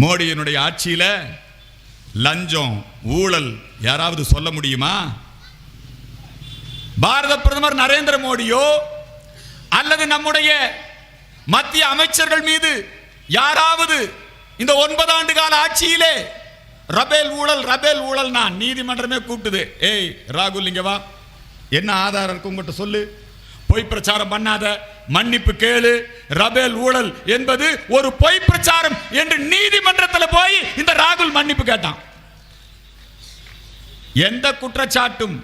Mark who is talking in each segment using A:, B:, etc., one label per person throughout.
A: மோடியினுடைய ஆட்சியில் லஞ்சம் ஊழல் யாராவது சொல்ல முடியுமா? பாரத பிரதமர் நரேந்திர மோடியோ அல்லது நம்முடைய மத்திய அமைச்சர்கள் மீது யாராவது இந்த ஒன்பது ஆண்டு கால ஆட்சியிலே ரபேல் ஊழல் ரபேல் ஊழல் நான் நீதிமன்றமே கூப்பிட்டுது ஏய் ராகுல் இங்க வா. என்ன ஆதாரம் இருக்கு உங்கள்கிட்ட சொல்லு. பொய் பிரச்சாரம் பண்ணாத. மன்னிப்பு கேளு. ரபேல் ஊழல் என்பது ஒரு பொய் பிரச்சாரம் என்று நீதிமன்றத்தில் போய் இந்த ராகுல் மன்னிப்பு கேட்டான். எந்த குற்றச்சாட்டும்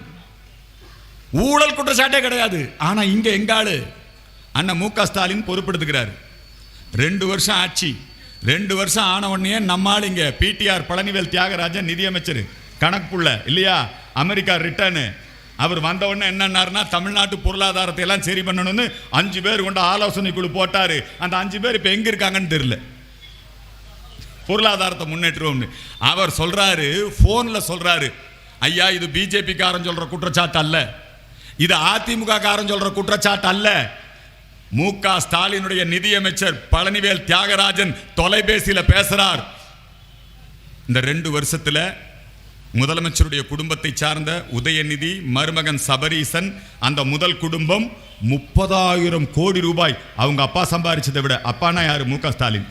A: ஊழல் குற்றச்சாட்டே கிடையாது. ஆனா இங்க எங்காளு அண்ணன் மு க ஸ்டாலின் பொறுப்பெடுத்துக்கிறாரு ரெண்டு வருஷம் ஆட்சி ரெண்டு வருஷம் ஆன உடனே நம்மால் இங்கே பிடிஆர் பழனிவேல் தியாகராஜன் நிதியமைச்சர். கணக்குள்ள இல்லையா? அமெரிக்கா ரிட்டர்னு அவர் வந்த உடனே என்னன்னாருன்னா தமிழ்நாட்டு பொருளாதாரத்தை எல்லாம் சரி பண்ணணும்னு அஞ்சு பேர் கொண்ட ஆலோசனை குழு போட்டார். அந்த அஞ்சு பேர் இப்போ எங்கே இருக்காங்கன்னு தெரியல. பொருளாதாரத்தை முன்னேற்றுவோம்னு. அவர் சொல்கிறாரு ஃபோனில் சொல்கிறாரு ஐயா இது பிஜேபிக்காரன் சொல்கிற குற்றச்சாட்டு அல்ல. இது அதிமுக காரன் குற்றச்சாட்டு அல்ல. மு க ஸ்டாலினுடைய நிதியமைச்சர் பழனிவேல் தியாகராஜன் தொலைபேசியில் பேசுகிறார் இந்த ரெண்டு வருஷத்தில் முதலமைச்சருடைய குடும்பத்தை சார்ந்த உதயநிதி மருமகன் சபரீசன் அந்த முதல் குடும்பம் முப்பதாயிரம் கோடி ரூபாய் அவங்க அப்பா சம்பாரிச்சதை விட அப்பானா யாரு? மு ஸ்டாலின்.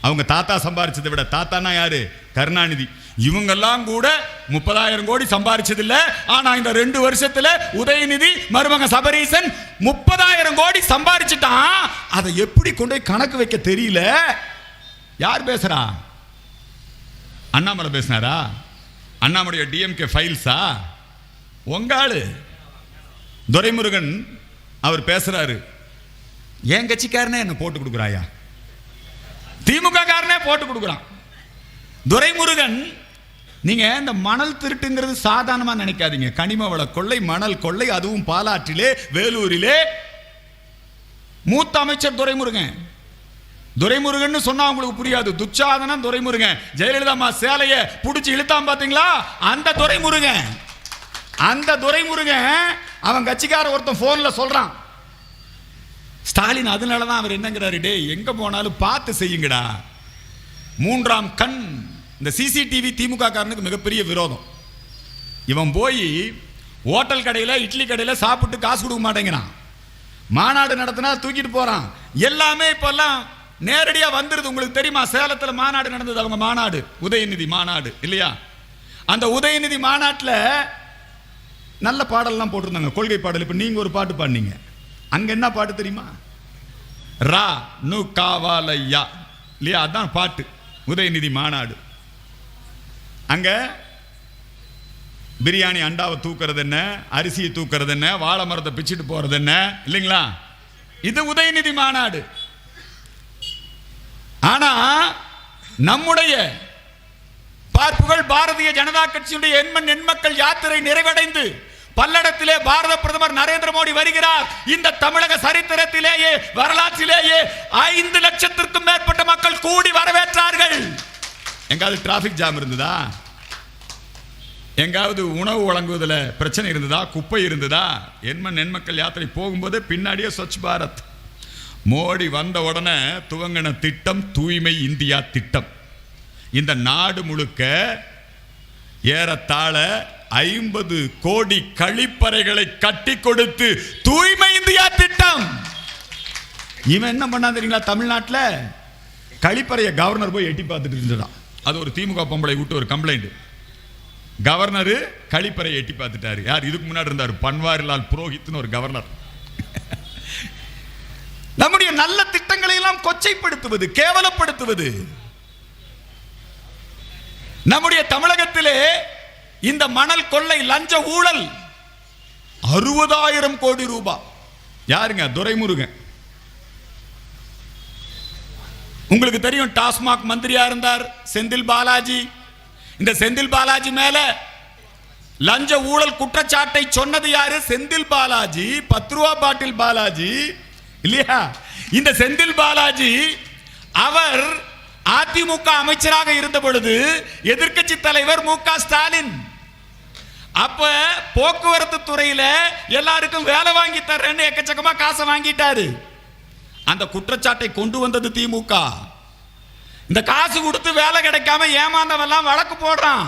A: அவங்க தாத்தா சம்பாரிச்சதை விட தாத்தானா யாரு? கருணாநிதி. இவங்கெல்லாம் கூட முப்பதாயிரம் கோடி சம்பாரிச்சதில்ல. ஆனா இந்த ரெண்டு வருஷத்துல உதயநிதி மருமகன் சபரீசன் முப்பதாயிரம் கோடி சம்பாரிச்சிட்டான். அதை எப்படி கொண்டு போய் கணக்கு வைக்க தெரியல? யார் பேசுறா? அண்ணாமலை பேசினாரா? அண்ணாமலைய டிஎம்கே ஃபைல்ஸா உங்க துரைமுருகன் அவர் பேசுறாரு. என் கட்சிக்காரனே என்ன போட்டு கொடுக்குறாயா? திமுக காரனே போட்டு கொடுக்குறான். துரைமுருகன் நீங்க இந்த மணல் திருட்டுங்கிறது சாதாரணமா நினைக்காதீங்க. கனிம வள கொள்ளை மணல் கொள்ளை அதுவும் பாலாற்றிலே வேலூரிலே. மூத்த அமைச்சர் துரைமுருகன். துரைமுருகன் சொன்னா உங்களுக்கு புரியாது. துச்சாதனம் துரைமுருகன். ஜெயலலிதா அம்மா சேலைய புடிச்சு இழுத்தான் பாத்தீங்களா? அந்த துரைமுருகன். அந்த துரைமுருகன் அவன் கட்சிக்கார ஒருத்தன் போன்ல சொல்றான். ஸ்டாலின் அதனால தான் அவர் என்னங்கிறாரு டே எங்க போனாலும் பார்த்து செய்யுங்கடா. மூன்றாம் கண். இந்த சிசிடிவி திமுக காரனுக்கு மிகப்பெரிய விரோதம். இவன் போய் ஹோட்டல் கடையில் இட்லி கடையில் சாப்பிட்டு காசு கொடுக்க மாட்டேங்கிறான். மாநாடு நடத்தினா தூக்கிட்டு போகிறான் எல்லாமே இப்போல்லாம் நேரடியா வந்துருது. உங்களுக்கு தெரியுமா? சேலத்துல மாநாடு நடந்தது. அவங்க மாநாடு. உதயநிதி மாநாடு. இல்லையா? அந்த உதயநிதி மாநாட்டில் நல்ல பாடல்லாம் போட்டிருந்தாங்க. கொள்கை பாடல். இப்போ நீங்க ஒரு பாட்டு பாடினீங்க. அங்க என்ன பாட்டு தெரியுமா? ரா நு காவாலையா இல்லையா? அதான் பாட்டு. உதயநிதி மாநாடு. அங்க பிரியாணி அண்டாவை தூக்குறது என்ன? அரிசியை தூக்குறது என்ன? வாழை மரத்தை பிச்சுட்டு போறது என்ன? இல்லைங்களா? இது உதயநிதி மாநாடு. ஆனா நம்முடைய பார்ப்புகள் பாரதிய ஜனதா கட்சியுடைய எண்மண் எண்மக்கள் யாத்திரை நிறைவடைந்து பல்லடத்திலே பாரத பிரதமர் நரேந்திர மோடி வருகிறார். இந்த தமிழக சரித்திரத்திலேயே வரலாற்றிலேயே ஐந்து லட்சத்திற்கும் மேற்பட்ட மக்கள் கூடி வரவேற்றார்கள். எங்காவது டிராபிக் ஜாம் இருந்ததா? எங்காவது உணவு வழங்குவதில் பிரச்சனை இருந்ததா? குப்பை இருந்ததா? எண்மண் எண்மக்கள் யாத்திரை போகும்போது பின்னாடியே ஸ்வச் பாரத். மோடி வந்த உடனே துவங்கின திட்டம் தூய்மை இந்தியா திட்டம். இந்த நாடு முழுக்க ஏறத்தாழ ஐம்பது கோடி கழிப்பறைகளை கட்டி கொடுத்து தூய்மை இந்தியா திட்டம். இவன் என்ன பண்ணா தெரியுங்களா? தமிழ்நாட்டில் கழிப்பறையை கவர்னர் போய் எட்டி பார்த்துட்டு இருந்ததான் அது ஒரு திமுக பொம்பளை விட்டு ஒரு கம்ப்ளைண்ட் கவர்னர் கழிப்பறையை எட்டி பார்த்துட்டாரு. யார்? இதுக்கு முன்னாடி இருந்தார். பன்வாரிலால் புரோஹித்னு ஒரு கவர்னர். நம்முடைய நல்ல திட்டங்களை எல்லாம் கொச்சைப்படுத்துவது கேவலப்படுத்துவது. நம்முடைய தமிழகத்திலே இந்த மணல் கொள்ளை லஞ்ச ஊழல் அறுபதாயிரம் கோடி ரூபாய் யாருங்க? துரைமுருகன். உங்களுக்கு தெரியும் டாஸ்மாக் மந்திரியா இருந்தார் செந்தில் பாலாஜி. இந்த செந்தில் பாலாஜி மேல லஞ்ச ஊழல் குற்றச்சாட்டை சொன்னது யாரு? செந்தில் பாலாஜி பத்து ரூபா பாட்டில் பாலாஜி. இல்லையா? இந்த செந்தில் பாலாஜி அவர் அதிமுக அமைச்சராக இருந்த பொழுது எதிர்க்கட்சி தலைவர் மு க ஸ்டாலின். அப்ப போக்குவரத்து துறையில எல்லாருக்கும் வேலை வாங்கி தர்றேன்னு எக்கச்சக்கமா காசை வாங்கிட்டாரு. அந்த குற்றச்சாட்டை கொண்டு வந்தது திமுக. இந்த காசு கொடுத்து வேலை கிடைக்காம ஏமாந்தவெல்லாம் வழக்கு போடுறான்.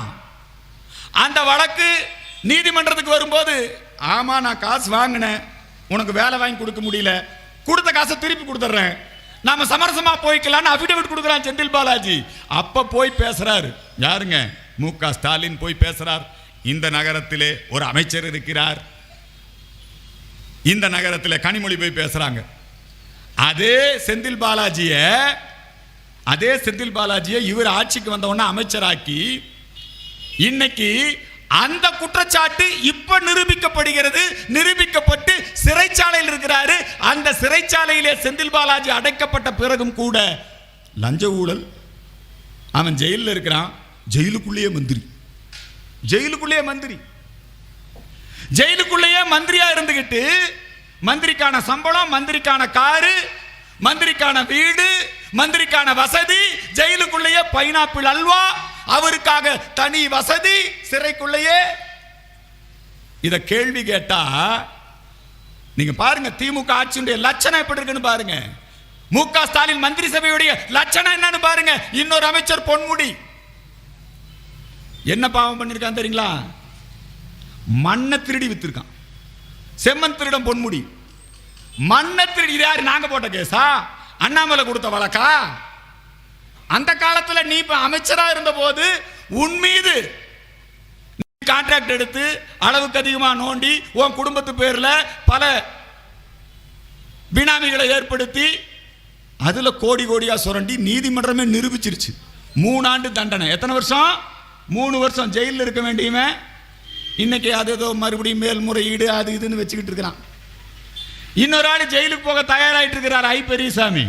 A: அந்த வழக்கு நீதிமன்றத்துக்கு வரும்போது ஆமா நான் காசு வாங்கினேன். உனக்கு வேலை வாங்கி கொடுக்க முடியல. கொடுத்த காசை திருப்பி கொடுத்துட்றேன். நாம சமரசமா போய்க்கலாம்னு அபிடவிட் கொடுக்குறான் செந்தில் பாலாஜி. அப்ப போய் பேசுறாரு. யாருங்க? மு க. ஸ்டாலின் போய் பேசுறார். இந்த நகரத்திலே ஒரு அமைச்சர் இருக்கிறார். இந்த நகரத்தில் கனிமொழி போய் பேசுறாங்க. அதே செந்தில் பாலாஜிய அதே செந்தில் பாலாஜியை இவர் ஆட்சிக்கு வந்த உடனே அமைச்சராக்கி இன்னைக்கு அந்த குற்றச்சாட்டு இப்ப நிரூபிக்கப்படுகிறது நிரூபிக்கப்பட்டு சிறைச்சாலையில் இருக்கிறாரு. அந்த சிறைச்சாலையிலே செந்தில் பாலாஜி அடைக்கப்பட்ட பிறகும் கூட லஞ்ச ஊழல். அவன் ஜெயிலில் இருக்கிறான். ஜெயிலுக்குள்ளேயே மந்திரி. ஜெயிலுக்குள்ளேயே மந்திரி. ஜெயிலுக்குள்ளேயே மந்திரியா இருந்துகிட்டு மந்திரிக்கான சம்பளம் மந்திரிக்கான காரு மந்திரிக்கான வீடு மந்திரிக்கான வசதி ஜெயிலுக்குள்ளேயே பைனாப்பிள் அல்வா அவருக்காக தனி வசதி சிறைக்குள்ளேயே? இத கேள்வி கேட்டா நீங்க பாருங்க திமுக ஆட்சியுடைய லட்சணம் எப்படி இருக்குன்னு பாருங்க. மு க ஸ்டாலின் மந்திரி சபையுடைய லட்சணம் என்னன்னு பாருங்க. இன்னொரு அமைச்சர் பொன்முடி. என்ன பாவம் பண்ணிருக்கான் தெரியுங்களா? மண்ணை திருடி வித்திருக்கான். செம்மன் திருடம் பொன்முடி. மண்ணை திருடி யார்? நாங்க போட்ட கேஸா? அண்ணாமலை கொடுத்த வழக்கா? அந்த காலத்தில் நீ இப்போ அமைச்சராக இருந்தபோது உன் மீது கான்ட்ராக்ட் எடுத்து அளவுக்கு அதிகமாக நோண்டி உன் குடும்பத்து பேரில் பல பினாமிகளை ஏற்படுத்தி அதில் கோடி கோடியாக சுரண்டி நீதிமன்றமே நிரூபிச்சிருச்சு. மூணு ஆண்டு தண்டனை. எத்தனை வருஷம்? மூணு வருஷம் ஜெயிலில் இருக்க வேண்டியவன் இன்னைக்கு அது ஏதோ மறுபடியும் மேல்முறையீடு அது இதுன்னு வச்சுக்கிட்டு இருக்கிறான். இன்னொரு ஆள் ஜெயிலுக்கு போக தயாராகிட்டு இருக்கிறார் ஐ பெரியசாமி.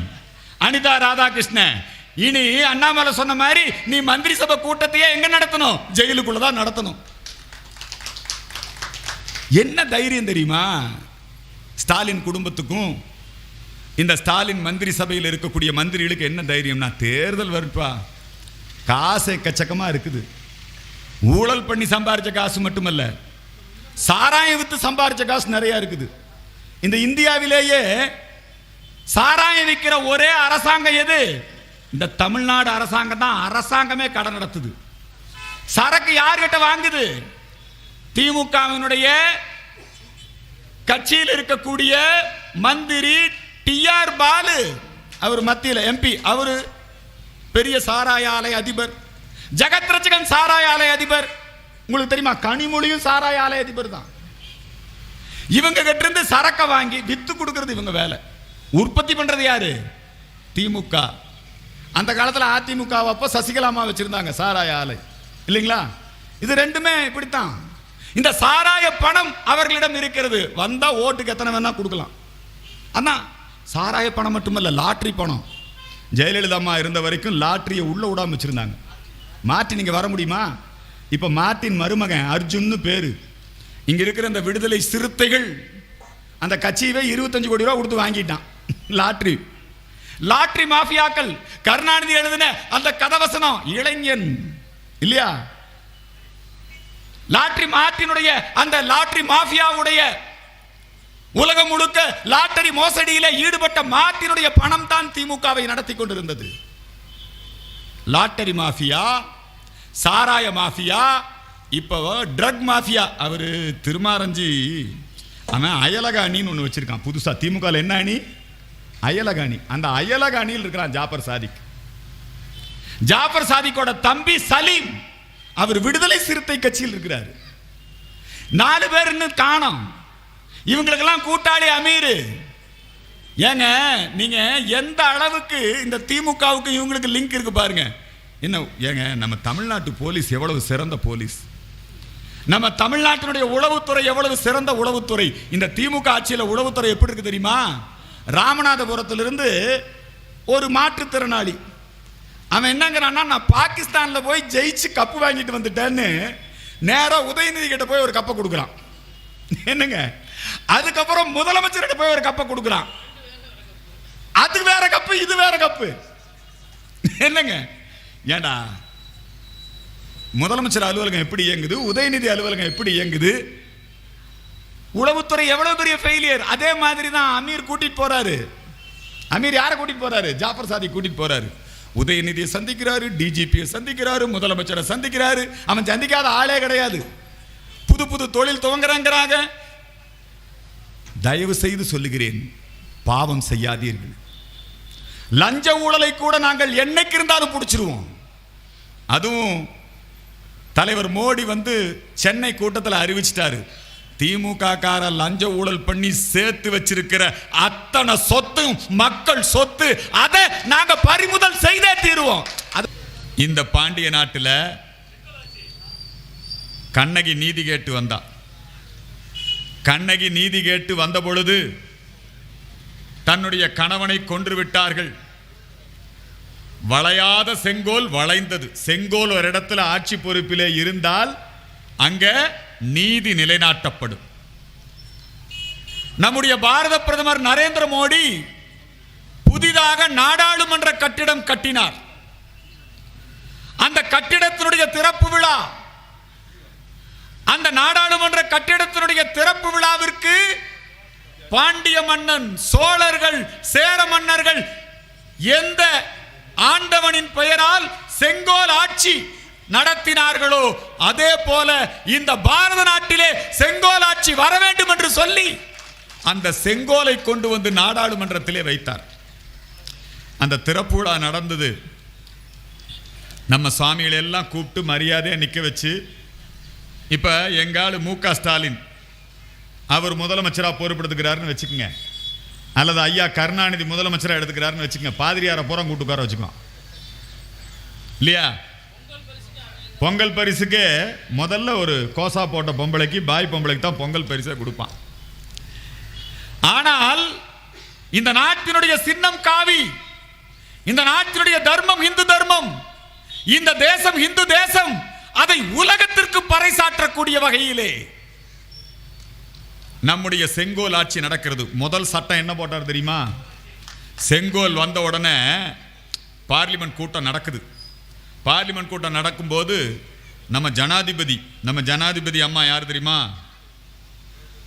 A: அனிதா ராதாகிருஷ்ணன். இனி அண்ணாமலை சொன்ன மாதிரி நீ மந்திரி சபை கூட்டத்தையே எங்க நடத்தணும்? ஜெயிலுக்குள்ள தான் நடத்தணும். என்ன தைரியம் தெரியுமா? ஸ்டாலின் குடும்பத்துக்கும் இந்த ஸ்டாலின் மந்திரி சபையில் இருக்கக்கூடிய மந்திரிகளுக்கு என்ன தைரியம்னா தேர்தல் வருப்பா காசு எக்கச்சக்கமாக இருக்குது. ஊழல் பண்ணி சம்பாரித்த காசு மட்டுமல்ல சாராயம் வித்து சம்பாரித்த காசு நிறையா இருக்குது. இந்த இந்தியாவிலேயே சாராயம் விற்கிற ஒரே அரசாங்கம் எது? இந்த தமிழ்நாடு அரசாங்கம் தான் அரசாங்கமே கடன் நடத்துது. சரக்கு யார்கிட்ட வாங்குது? திமுகவினுடைய கட்சியில் இருக்கக்கூடிய மந்திரி டிஆர் பாலு. அவர் மத்தியில் எம்பி அவரு பெரிய சாராய ஆலை அதிபர். ஜெகத் ரச்சகன் சாராய ஆலை அதிபர். உங்களுக்கு தெரியுமா? கனிமொழியும் சாராய ஆலை அதிபர் தான். இவங்க கிட்ட இருந்து சரக்கை வாங்கி வித்து கொடுக்கறது இவங்க வேலை. உற்பத்தி பண்றது யாரு? திமுக. அந்த காலத்தில் அதிமுக அப்போ சசிகலாமா வச்சுருந்தாங்க சாராய ஆலை இல்லைங்களா? இது ரெண்டுமே இப்படித்தான். இந்த சாராய பணம் அவர்களிடம் இருக்கிறது. வந்தால் ஓட்டுக்கு எத்தனை வேணால் கொடுக்கலாம். அண்ணா சாராய பணம் மட்டுமல்ல லாட்ரி பணம். ஜெயலலிதா அம்மா இருந்த வரைக்கும் லாட்ரியை உள்ளே விடாம வச்சுருந்தாங்க. மார்ட்டின் நீங்கள் வர முடியுமா? இப்போ மார்ட்டின் மருமகன் அர்ஜுன்னு பேர். இங்கே இருக்கிற இந்த விடுதலை சிறுத்தைகள் அந்த கட்சியவே இருபத்தஞ்சு கோடி ரூபா கொடுத்து வாங்கிட்டான். லாட்ரி. லாட்ரி மாஃபியாக்கள் கருணாநிதி எழுதின அந்த கதவசனம் இளைஞன். இல்லையா? லாட்ரி மாற்றினுடைய அந்த லாட்ரி மாஃபியாவுடைய உலகம் முழுக்க லாட்டரி மோசடியில ஈடுபட்ட மாட்டினுடைய பணம் தான் திமுகவை நடத்தி கொண்டிருந்தது. லாட்டரி மாஃபியா சாராய மாஃபியா இப்போ ட்ரக் மாஃபியா. அவரு திருமாரஞ்சி அவன் அயலக அணின்னு ஒன்று வச்சிருக்கான். புதுசா திமுகவில் என்ன அணி? அயலகாணி. அந்த அயலகாணியில் இருக்கிறான் ஜாபர் சாதிக். ஜாபர் சாதிக்கோட தம்பி சலீம் அவர் விடுதலை சிறுத்தை கட்சியில் இருக்கிறார். நாலு பேர் இன்னும் காணும். இவங்களுக்கெல்லாம் கூட்டாளி அமீர். ஏங்க நீங்க எந்த அளவுக்கு இந்த திமுகவுக்கு இவங்களுக்கு லிங்க் இருக்கு பாருங்க. என்ன ஏங்க நம்ம தமிழ்நாட்டு போலீஸ் எவ்வளவு சிறந்த போலீஸ்? நம்ம தமிழ்நாட்டினுடைய உளவுத்துறை எவ்வளவு சிறந்த உளவுத்துறை? இந்த திமுக ஆட்சியில் உளவுத்துறை எப்படி இருக்கு தெரியுமா? ராமநாதபுரத்திலிருந்து ஒரு மாற்றுத்திறனாளி. அவன் என்னங்கிறான்னா நான் பாகிஸ்தானில் போய் ஜெயிச்சு கப்பு வாங்கிட்டு வந்துட்டேன்னு நேராக உதயநிதி கிட்ட போய் ஒரு கப்பை கொடுக்குறான். என்னங்க? அதுக்கப்புறம் முதலமைச்சர்கிட்ட போய் ஒரு கப்பை கொடுக்குறான். அது வேற கப்பு இது வேற கப்பு. என்னங்க? ஏண்டா? முதலமைச்சர் அலுவலகம் எப்படி இயங்குது? உதயநிதி அலுவலகம் எப்படி இயங்குது? உளவுத்துறை எவ்வளவு பெரிய ஃபெயிலியர் அதே மாதிரி தான் அமீர் கூட்டிட்டு போறாரு. அமீர் யாரை கூட்டிகிட்டு போறாரு? ஜாஃபர் சாதி கூட்டிகிட்டு போறாரு. உதயநிதியை சந்திக்கிறாரு டிஜிபியை சந்திக்கிறாரு முதலமைச்சரை சந்திக்கிறாரு. அவன் சந்திக்காத ஆளே கிடையாது. புது புது தொழில் துவங்குறாங்கிறாங்க. தயவு செய்து சொல்லுகிறேன் பாவம் செய்யாதீர்கள். லஞ்ச ஊழலை கூட நாங்கள் என்னைக்கு இருந்தாலும் பிடிச்சிருவோம். அதுவும் தலைவர் மோடி வந்து சென்னை கூட்டத்தில் அறிவிச்சிட்டாரு. திமுக கார லஞ்ச ஊழல் பண்ணி சேர்த்து வச்சிருக்கிற அத்தனை சொத்தும் மக்கள் சொத்து அதை நாங்க பறிமுதல் செய்தே தீருவோம். அது இந்த பாண்டிய நாட்டில் கண்ணகி நீதி கேட்டு வந்தா. கண்ணகி நீதி கேட்டு வந்த பொழுது தன்னுடைய கணவனை கொன்று விட்டார்கள். வளையாத செங்கோல் வளைந்தது. செங்கோல் ஒரு இடத்துல ஆட்சி பொறுப்பிலே இருந்தால் அங்க நீதி நிலைநாட்டப்படும். நம்முடைய பாரத பிரதமர் நரேந்திர மோடி புதிதாக நாடாளுமன்ற கட்டிடம் கட்டினார். அந்த கட்டிடத்தினுடைய திறப்பு விழா அந்த நாடாளுமன்ற கட்டிடத்தினுடைய திறப்பு விழாவிற்கு பாண்டிய மன்னன் சோழர்கள் சேர மன்னர்கள் எந்த ஆண்டவனின் பெயரால் செங்கோல் ஆட்சி நடத்தினார்களோ? அதே போல இந்த பாரத நாட்டிலே செங்கோல் ஆட்சி வர வேண்டும் என்று சொல்லி அந்த செங்கோலை கொண்டு வந்து நாடாளுமன்றத்திலே வைத்தார். அந்த திறப்புடா நடந்தது. நம்ம சுவாமிகளை எல்லாம் கூப்பிட்டு மரியாதையாக நிற்க வச்சு இப்போ எங்காளு மு க ஸ்டாலின் அவர் முதலமைச்சராக பொறுப்படுத்துக்கிறாருன்னு வச்சுக்கோங்க. அல்லது ஐயா கருணாநிதி முதலமைச்சராக எடுத்துக்கிறாருன்னு வச்சுக்கோங்க. பாதிரியாரை புறம் கூட்டுக்கார வச்சுக்கோ இல்லையா? பொங்கல் பரிசுக்கு முதல்ல ஒரு கோசா போட்ட பொம்பளைக்கு பாய் பொம்பளைக்கு தான் பொங்கல் பரிசை கொடுப்பான். ஆனால் இந்த நாட்டினுடைய சின்னம் காவி இந்த நாட்டினுடைய தர்மம் இந்து தர்மம் இந்த தேசம் இந்து தேசம் அதை உலகத்திற்கு பறைசாற்றக்கூடிய வகையிலே நம்முடைய செங்கோல் ஆட்சி நடக்கிறது. முதல் சட்டம் என்ன போட்டார் தெரியுமா? செங்கோல் வந்த உடனே பார்லிமெண்ட் கூட்டம் நடக்குது. பார்லிமெண்ட் கூட்டம் நடக்கும்போது நம்ம ஜனாதிபதி நம்ம ஜனாதிபதி அம்மா யார் தெரியுமா?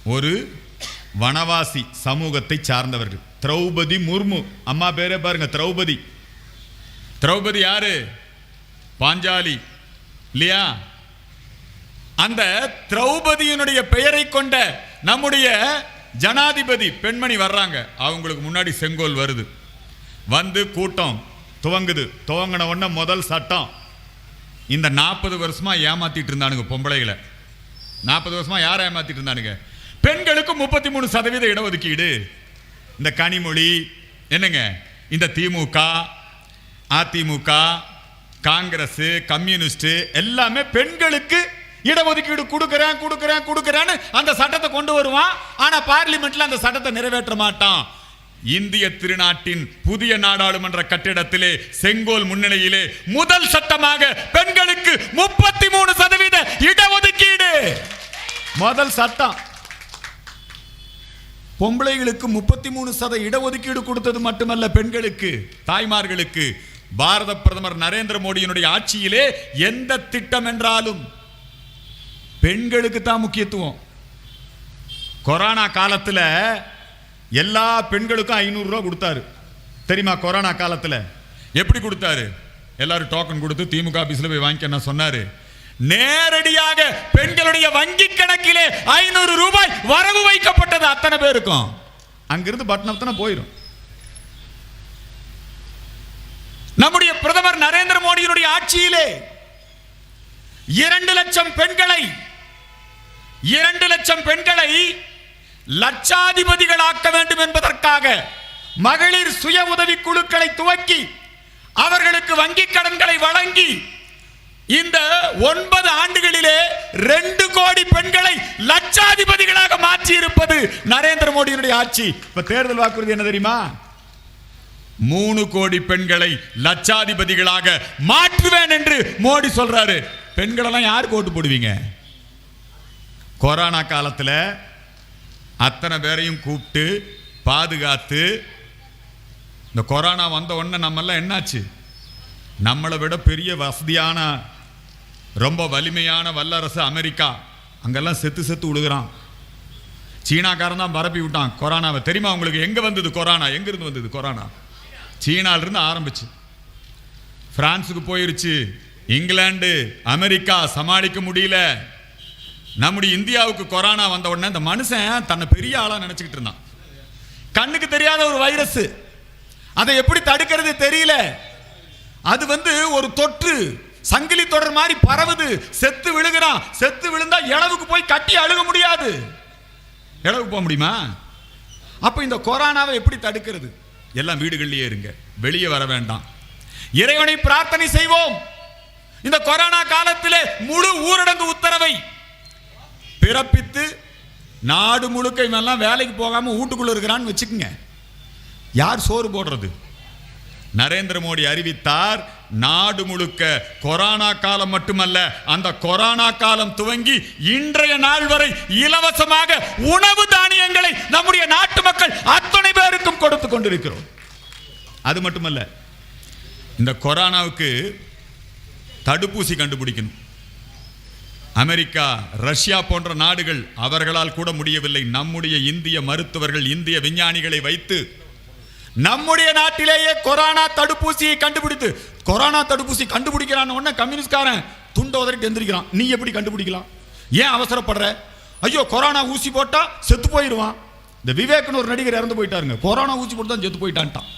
A: ஒரு வனவாசி சமூகத்தை சார்ந்தவர்கள். திரௌபதி முர்மு. அம்மா பேரே பாருங்க திரௌபதி. திரௌபதி யாரு? பாஞ்சாலி. இல்லையா? அந்த திரௌபதியினுடைய பெயரை கொண்ட நம்முடைய ஜனாதிபதி பெண்மணி வர்றாங்க. அவங்களுக்கு முன்னாடி செங்கோல் வருது. வந்து கூட்டம். துவங்குது. துவங்கின உடனே முதல் சட்டம் இந்த நாற்பது வருஷமாக ஏமாற்றிட்டு இருந்தானுங்க பொம்பளைகளை. நாற்பது வருஷமாக யாரை ஏமாற்றிட்டு இருந்தானுங்க? பெண்களுக்கு முப்பத்தி மூணு சதவீத இடஒதுக்கீடு. இந்த கனிமொழி என்னங்க? இந்த திமுக அதிமுக காங்கிரஸ் கம்யூனிஸ்ட் எல்லாமே பெண்களுக்கு இடஒதுக்கீடு கொடுக்குறேன் கொடுக்குறேன் கொடுக்குறேன்னு அந்த சட்டத்தை கொண்டு வருவான். ஆனால் பார்லிமெண்ட்டில் அந்த சட்டத்தை நிறைவேற்ற மாட்டான். இந்திய திருநாட்டின் புதிய நாடாளுமன்ற கட்டிடத்திலே செங்கோல் முன்னிலையிலே முதல் சட்டமாக பெண்களுக்கு முப்பத்தி மூணு சதவீத இடஒதுக்கீடு. முதல் சட்டம். பொம்பளைகளுக்கு முப்பத்தி மூணு சத இடஒதுக்கீடு கொடுத்தது மட்டுமல்ல பெண்களுக்கு. தாய்மார்களுக்கு பாரத பிரதமர் நரேந்திர மோடியினுடைய ஆட்சியிலே எந்த திட்டம் என்றாலும் பெண்களுக்கு தான் முக்கியத்துவம். கொரோனா காலத்தில் எல்லா பெண்களுக்கும் ஐநூறுரூவா கொடுத்தாரு. தெரியுமா கொரோனா காலத்தில்? எப்படி கொடுத்தாரு? எல்லாரும் டோக்கன் கொடுத்து திமுக ஆபீஸ்ல போய் வாங்கிக்க என்ன சொன்னார்? நேரடியாக பெண்களுடைய வங்கி கணக்கிலே ஐநூறு ரூபாய் வரவு வைக்கப்பட்டது அத்தனை பேருக்கும். அங்கிருந்து பட்டணத்தனை போயிடும் நம்முடைய பிரதமர் நரேந்திர மோடியினுடைய ஆட்சியிலே இரண்டு லட்சம் பெண்களை இரண்டு லட்சம் பெண்களை லட்சாதிபதிகளாக்க வேண்டும் என்பதற்காக மகளிர் சுய உதவி குழுக்களை துவக்கி அவர்களுக்கு வங்கி கடன்களை வழங்கி இந்த ஒன்பது ஆண்டுகளிலே ரெண்டு கோடி பெண்களை லட்சாதிபதிகளாக மாற்றி இருப்பது நரேந்திர மோடியினுடைய ஆட்சி. இப்ப தேர்தல் வாக்குறுதி என்ன தெரியுமா? மூணு கோடி பெண்களை லட்சாதிபதிகளாக மாற்றுவேன் என்று மோடி சொல்றாரு. பெண்களெல்லாம் யாருக்கு ஓட்டு போடுவீங்க? கொரோனா காலத்தில் அத்தனை பேரையும் கூப்பிட்டு பாதுகாத்து இந்த கொரோனா வந்த உடனே நம்மெல்லாம் என்னாச்சு? நம்மளை விட பெரிய வசதியான ரொம்ப வலிமையான வல்லரசு அமெரிக்கா. அங்கெல்லாம் செத்து செத்து விழுகிறான் சீனாக்காரன் தான் பரப்பி விட்டான் கொரோனாவை. தெரியுமா உங்களுக்கு? எங்கே வந்தது கொரோனா? எங்கேருந்து வந்தது கொரோனா? சீனாலிருந்து ஆரம்பிச்சு. ஃப்ரான்ஸுக்கு போயிருச்சு. இங்கிலாந்து அமெரிக்கா சமாளிக்க முடியல. நம்முடைய இந்தியாவுக்கு கொரோனா வந்த உடனே இந்த மனுஷன் தன்னை பெரிய ஆளாக நினச்சிக்கிட்டு இருந்தான். கண்ணுக்கு தெரியாத ஒரு வைரஸ் அதை எப்படி தடுக்கிறது தெரியல. அது வந்து ஒரு தொற்று. சங்கிலி தொடர் மாதிரி பரவுது. செத்து விழுகிறான். செத்து விழுந்தா இளவுக்கு போய் கட்டி அழுக முடியாது. இளவுக்கு போக முடியுமா? அப்போ இந்த கொரோனாவை எப்படி தடுக்கிறது? எல்லாம் வீடுகள்லயே இருங்க. வெளியே வர வேண்டாம். இறைவனை பிரார்த்தனை செய்வோம். இந்த கொரோனா காலத்திலே முழு ஊரடங்கு உத்தரவை பிறப்பித்து நாடு முழுக்க இவெல்லாம் வேலைக்கு போகாமல் வீட்டுக்குள்ளே இருக்கிறான்னு வச்சுக்கோங்க. யார் சோறு போடுறது? நரேந்திர மோடி அறிவித்தார் நாடு முழுக்க கொரோனா காலம் மட்டுமல்ல அந்த கொரோனா காலம் துவங்கி இன்றைய நாள் வரை இலவசமாக உணவு தானியங்களை நம்முடைய நாட்டு மக்கள் அத்தனை பேருக்கும் கொடுத்து கொண்டிருக்கிறோம். அது மட்டுமல்ல இந்த கொரோனாவுக்கு தடுப்பூசி கண்டுபிடிக்கணும். அமெரிக்கா ரஷ்யா போன்ற நாடுகள் அவர்களால் கூட முடியவில்லை. நம்முடைய இந்திய மருத்துவர்கள் இந்திய விஞ்ஞானிகளை வைத்து நம்முடைய நாட்டிலேயே கொரோனா தடுப்பூசியை கண்டுபிடித்து கொரோனா தடுப்பூசி கண்டுபிடிக்கிறான்னு உடனே கம்யூனிஸ்ட்காரன் துண்ட உதறிட்டு எந்திரிக்கிறான். நீ எப்படி கண்டுபிடிக்கலாம்? ஏன் அவசரப்படுற? ஐயோ கொரோனா ஊசி போட்டா செத்து போயிடுவான். இந்த விவேக்னு ஒரு நடிகர் இறந்து போயிட்டாருங்க. கொரோனா ஊசி போட்டு தான் செத்து போயிட்டான்ட்டான்.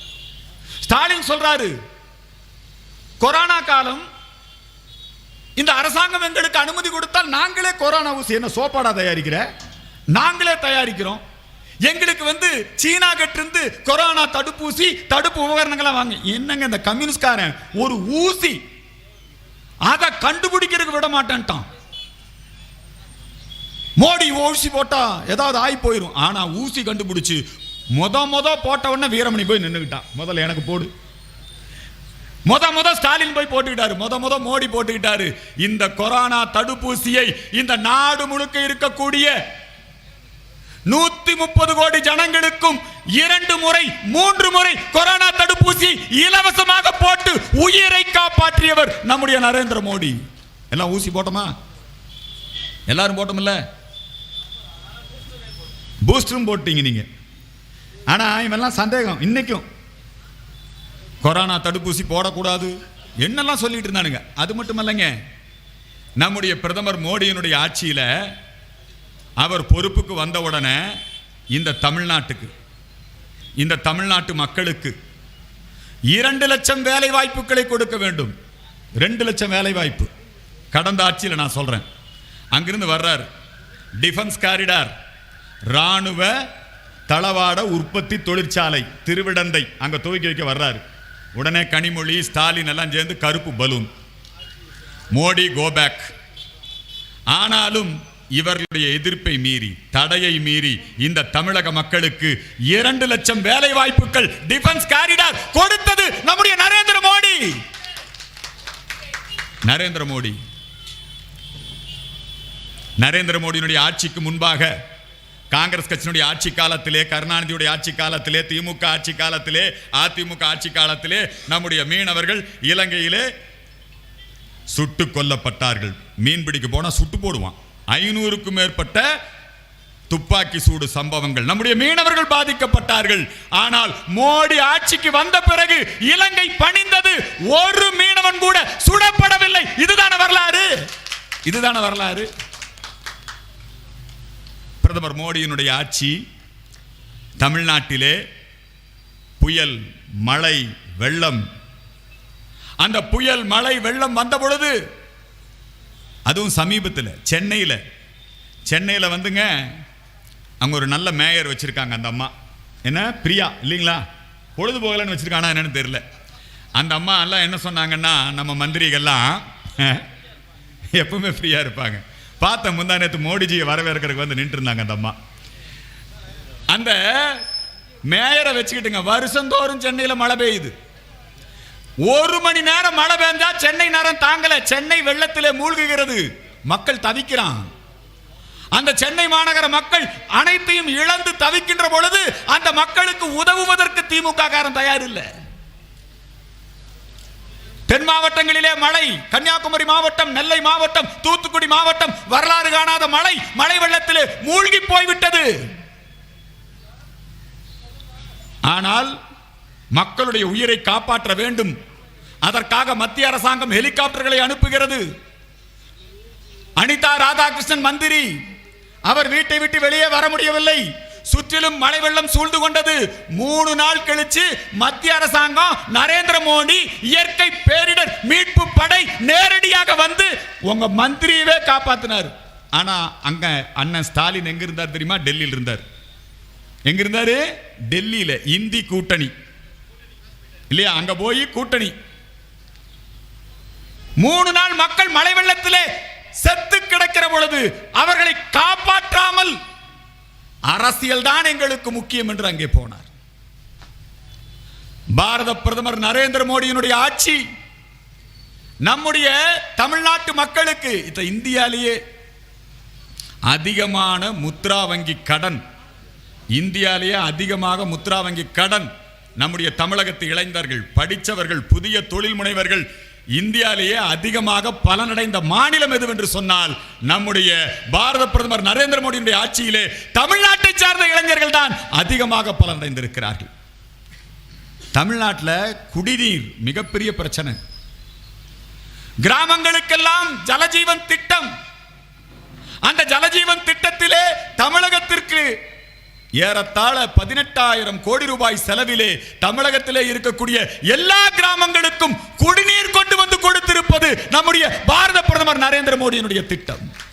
A: ஸ்டாலின் சொல்றாரு கொரோனா காலம் இந்த அரசாங்கம் எங்களுக்கு அனுமதி கொடுத்தால் நாங்களே கொரோனா ஊசி என்ன சோப்பாடா தயாரிக்கிற? நாங்களே தயாரிக்கிறோம். எங்களுக்கு வந்து சீனா கிட்டிருந்து கொரோனா தடுப்பூசி தடுப்பு உபகரணங்களை வாங்க என்னங்க இந்த கம்யூனிஸ்ட்காரன்? ஒரு ஊசி. அதை கண்டுபிடிக்கிறதுக்கு விட மாட்டேன்ட்டான். மோடி ஊசி போட்டா ஏதாவது ஆகி போயிடும் ஆனா ஊசி கண்டுபிடிச்சு மொத மொத போட்ட உடனே வீரமணி போய் நின்றுக்கிட்டான் முதல்ல எனக்கு போடு. முத முத ஸ்டாலின் போய் போட்டுக்கிட்டாரு. முத முத மோடி போட்டுக்கிட்டாரு. இந்த கொரோனா தடுப்பூசியை இந்த நாடு முழுக்க இருக்கக்கூடிய நூத்தி முப்பது கோடி ஜனங்களுக்கும் இரண்டு முறை மூன்று முறை கொரோனா தடுப்பூசி இலவசமாக போட்டு உயிரை காப்பாற்றியவர் நம்முடைய நரேந்திர மோடி. எல்லாம் ஊசி போட்டோமா? எல்லாரும் போட்டோம்ல பூஸ்டரும் போட்டீங்க நீங்க. ஆனா இவெல்லாம் சந்தேகம். இன்னைக்கும் கொரோனா தடுப்பூசி போடக்கூடாது. என்னெல்லாம் சொல்லிட்டு இருந்தானுங்க. அது மட்டும் இல்லைங்க நம்முடைய பிரதமர் மோடியினுடைய ஆட்சியில் அவர் பொறுப்புக்கு வந்த உடனே இந்த தமிழ்நாட்டுக்கு இந்த தமிழ்நாட்டு மக்களுக்கு இரண்டு லட்சம் வேலை வாய்ப்புகளை கொடுக்க வேண்டும். ரெண்டு லட்சம் வேலை வாய்ப்பு கடந்த ஆட்சியில் நான் சொல்கிறேன் அங்கிருந்து வர்றார். Defence corridor. ராணுவ தளவாட உற்பத்தி தொழிற்சாலை திருவிடந்தை அங்கே துவக்கி வைக்க வர்றாரு. உடனே கனிமொழி ஸ்டாலின் எல்லாம் சேர்ந்து கருப்பு பலூன். மோடி கோபேக் ஆனாலும் இவர்களுடைய எதிர்ப்பை மீறி தடையை மீறி இந்த தமிழக மக்களுக்கு இரண்டு லட்சம் வேலை வாய்ப்புகள் டிஃபென்ஸ் காரிடார் கொடுத்தது நம்முடைய நரேந்திர மோடி. நரேந்திர மோடி. நரேந்திர மோடியினுடைய ஆட்சிக்கு முன்பாக காங்கிரஸ் கட்சியினுடைய ஆட்சி காலத்திலே கருணாநிதியுடைய ஆட்சி காலத்திலே திமுக ஆட்சி காலத்திலே அதிமுக ஆட்சி காலத்திலே நம்முடைய மீனவர்கள் இலங்கையிலே சுட்டு கொல்லப்பட்டார்கள். மீன் பிடிக்க போனால் சுட்டு போடுவான். ஐநூறுக்கும் மேற்பட்ட துப்பாக்கி சூடு சம்பவங்கள் நம்முடைய மீனவர்கள் பாதிக்கப்பட்டார்கள். ஆனால் மோடி ஆட்சிக்கு வந்த பிறகு இலங்கை பணிந்தது ஒரு மீனவன் கூட சுடப்படவில்லை. இதுதான வரலாறு. இதுதான வரலாறு. பிரதமர் மோடியினுடைய ஆட்சி தமிழ்நாட்டிலே புயல் மழை வெள்ளம். அந்த புயல் மழை வெள்ளம் வந்த பொழுது அதுவும் சமீபத்தில் சென்னையில். சென்னையில் வந்துங்க அங்கே ஒரு நல்ல மேயர் வச்சுருக்காங்க அந்த அம்மா. என்ன? பிரியா இல்லைங்களா? பொழுதுபோகலன்னு வச்சுருக்கானா என்னன்னு தெரியல. அந்த அம்மா எல்லாம் என்ன சொன்னாங்கன்னா நம்ம மந்திரிகள்லாம் எப்பவுமே ஃப்ரீயாக இருப்பாங்க. பார்த்த முந்தா நேற்று மோடிஜியை வரவேற்கிறதுக்கு வந்து நின்று இருந்தாங்க அந்த அம்மா. அந்த மேயரை வச்சுக்கிட்டுங்க வருஷந்தோறும் சென்னையில் மழை பெய்யுது. ஒரு மணி நேரம் மழை பெய்ஞ்சா சென்னை நேரம் தாங்கல சென்னை வெள்ளத்தில் மூழ்குகிறது. மக்கள் தவிக்கிறான். அந்த சென்னை மாநகர மக்கள் அனைத்தையும் இழந்து தவிக்கின்ற பொழுது அந்த மக்களுக்கு உதவுவதற்கு திமுக காரன் தயார் இல்லை தென் மாவட்டங்களிலே மழை கன்னியாகுமரி மாவட்டம் நெல்லை மாவட்டம் தூத்துக்குடி மாவட்டம் வரலாறு காணாத மழை மழை வெள்ளத்திலே மூழ்கி போய்விட்டது. ஆனால் மக்களுடைய உயிரை காப்பாற்ற வேண்டும். அதற்காக மத்திய அரசாங்கம் ஹெலிகாப்டர்களை அனுப்புகிறது. அனிதா ராதாகிருஷ்ணன் மந்திரி அவர் வீட்டை விட்டு வெளியே வர முடியவில்லை. சுற்றிலும் மழை வெள்ளம் சூழ்ந்து கொண்டது. மூணு நாள் கழிச்சு மத்திய அரசாங்கம் நரேந்திர மோடி இயற்கை பேரிடர் மீட்பு படை நேரடியாக வந்து உங்க மந்திரியவே காப்பாத்தினார். ஆனா அங்க அண்ணன் ஸ்டாலின் எங்க இருந்தார் தெரியுமா? டெல்லியில் இருந்தார். எங்க இருந்தாரு? டெல்லியில. இந்தி கூட்டணி. இல்லையா? அங்க போய் கூட்டணி. மூணு நாள் மக்கள் மழை வெள்ளத்திலே செத்து கிடக்கிற பொழுது அவர்களை காப்பாற்றாமல் அரசியல் தான் எங்களுக்கு முக்கியம் என்று அங்கே போனார். பாரத பிரதமர் நரேந்திர மோடியினுடைய ஆட்சி நம்முடைய தமிழ்நாட்டு மக்களுக்கு இந்த இந்தியாலேயே அதிகமான முத்ரா வங்கி கடன் இந்தியாலேயே அதிகமாக முத்ரா வங்கி கடன் நம்முடைய தமிழகத்து இளைஞர்கள் படித்தவர்கள் புதிய தொழில் முனைவர்கள் இந்தியாலேயே அதிகமாக பலனடைந்த மாநிலம் எதுவென்று சொன்னால் நம்முடைய பாரத பிரதமர் நரேந்திர மோடியுடைய ஆட்சியிலே தமிழ்நாட்டை சார்ந்த இளைஞர்கள் தான் அதிகமாக பலனடைந்திருக்கிறார்கள். தமிழ்நாட்டில் குடிநீர் மிகப்பெரிய பிரச்சனை. கிராமங்களுக்கெல்லாம் ஜலஜீவன் திட்டம். அந்த ஜலஜீவன் திட்டத்திலே தமிழகத்திற்கு ஏறத்தாழ பதினெட்டாயிரம் கோடி ரூபாய் செலவிலே தமிழகத்திலே இருக்கக்கூடிய எல்லா கிராமங்களுக்கும் குடிநீர் கொண்டு வந்து கொடுத்திருப்பது நம்முடைய பாரத பிரதமர் நரேந்திர மோடியினுடைய திட்டம்.